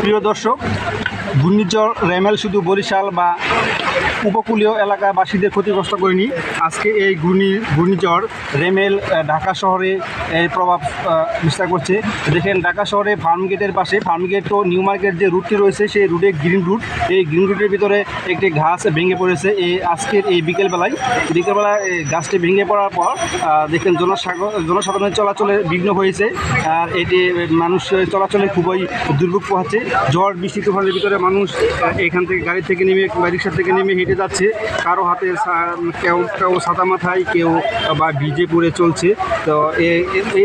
প্রিয় দর্শক, ঘূর্ণিঝড় রেমেল শুধু বরিশাল বা উপকূলীয় এলাকাবাসীদের ক্ষতিগ্রস্ত করেনি। আজকে এই ঘূর্ণি, ঘূর্ণিঝড় রেমেল ঢাকা শহরে প্রভাব বিস্তার করছে। দেখেন, ঢাকা শহরে ফার্মগেটের পাশে ফার্মগেট ও নিউ মার্কেট যে রুটটি রয়েছে, সেই রুটে গ্রিন রুট এই গ্রিন রুটের ভিতরে একটি ঘাস ভেঙে পড়েছে। এই আজকের এই বিকেলবেলায় বিকেলবেলায় এই গাছটি ভেঙে পড়ার পর দেখেন জনসাগর জনসাধারণের চলাচলে বিঘ্ন হয়েছে। আর এটি মানুষ চলাচলে খুবই দুর্ভোগ পোহাচ্ছে। ঝড়, বৃষ্টি, তুফানের ভিতরে মানুষ এখান থেকে গাড়ি থেকে নেমে বা রিক্সা থেকে নেমে হেঁটে যাচ্ছে। কারও হাতে কেউ কেউ ছাতা মাথায়, কেউ বা ভিজে পড়ে চলছে। তো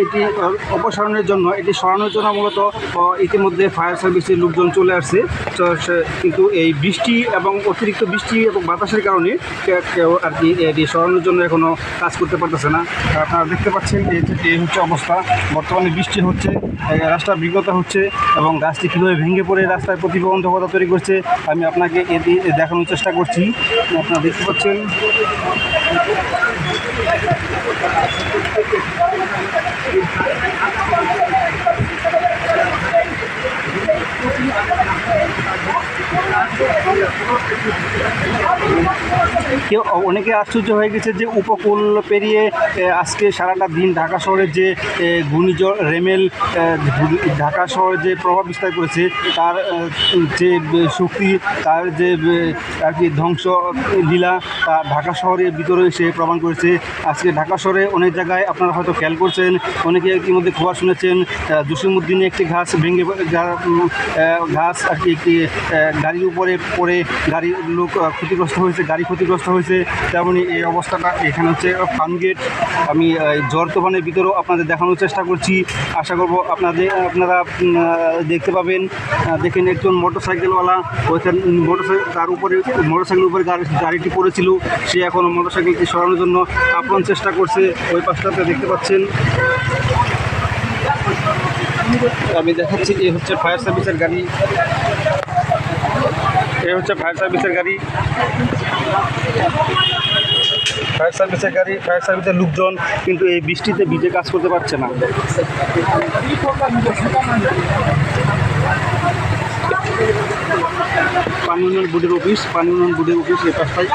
এটি অপসারণের জন্য, এটি সরানোর জন্য মূলত ইতিমধ্যে ফায়ার সার্ভিসের লোকজন চলে আসছে। কিন্তু এই বৃষ্টি এবং অতিরিক্ত বৃষ্টি এবং বাতাসের কারণে কেউ আর কি এটি সরানোর জন্য এখনও কাজ করতে পারতেছে না। আপনারা দেখতে পাচ্ছেন এই হচ্ছে অবস্থা। বর্তমানে বৃষ্টি হচ্ছে রাস্তা বিগত হচ্ছে এবং গাছটি কীভাবে ভেঙে পড়ে রাস্তায় প্রতিবন্ধকতা তৈরি করছে, আমি আপনাকে এ দিয়ে দেখানোর চেষ্টা করছি। আপনারা দেখতে পাচ্ছেন। কেউ অনেকে আশ্চর্য হয়ে গেছে যে উপকূল পেরিয়ে আজকে সারাটা দিন ঢাকা শহরের যে ঘূর্ণিঝড়, রেমেল ঢাকা শহরে যে প্রভাব বিস্তার করেছে, তার যে শক্তি, তার যে আর কি ধ্বংস লীলা, তা ঢাকা শহরের ভিতরে সে প্রমাণ করেছে। আজকে ঢাকা শহরে অনেক জায়গায় আপনারা হয়তো খেয়াল করছেন, অনেকে ইতিমধ্যে খবর শুনেছেন জসিমুদ্দিনে একটি ঘাস ভেঙে ঘাস আর কি, একটি গাড়ির উপরে পড়ে গাড়ির লোক ক্ষতিগ্রস্ত হয়েছে, গাড়ি ক্ষতিগ্রস্ত হয়েছে, তেমনি এই অবস্থাটা এখানে হচ্ছে ফার্মগেট আমি জ্বর তুফানের ভিতরেও আপনাদের দেখানোর চেষ্টা করছি। আশা করব আপনাদের, আপনারা দেখতে পাবেন। দেখেন একজন মোটর সাইকেলওয়ালা ওইখান মোটর তার উপরে মোটর সাইকেলের উপরে গাড়ি- গাড়িটি পড়েছিল। সে এখন মোটর সাইকেলটি সরানোর জন্য আপ্রাণ চেষ্টা করছে। ওই পাশটাতে দেখতে পাচ্ছেন। আমি দেখাচ্ছি এই হচ্ছে ফায়ার সার্ভিসের গাড়ি। এই হচ্ছে ফায়ার সার্ভিসের গাড়ি। ফায়ার সার্ভিসের গাড়ি, ফায়ার সার্ভিসের লোকজন কিন্তু এই বৃষ্টিতে ভিজে কাজ করতে পারছে না। পানি উন্নয়ন বোর্ডের অফিস, পানি উন্নয়ন বোর্ডের অফিস এই পাশটায়।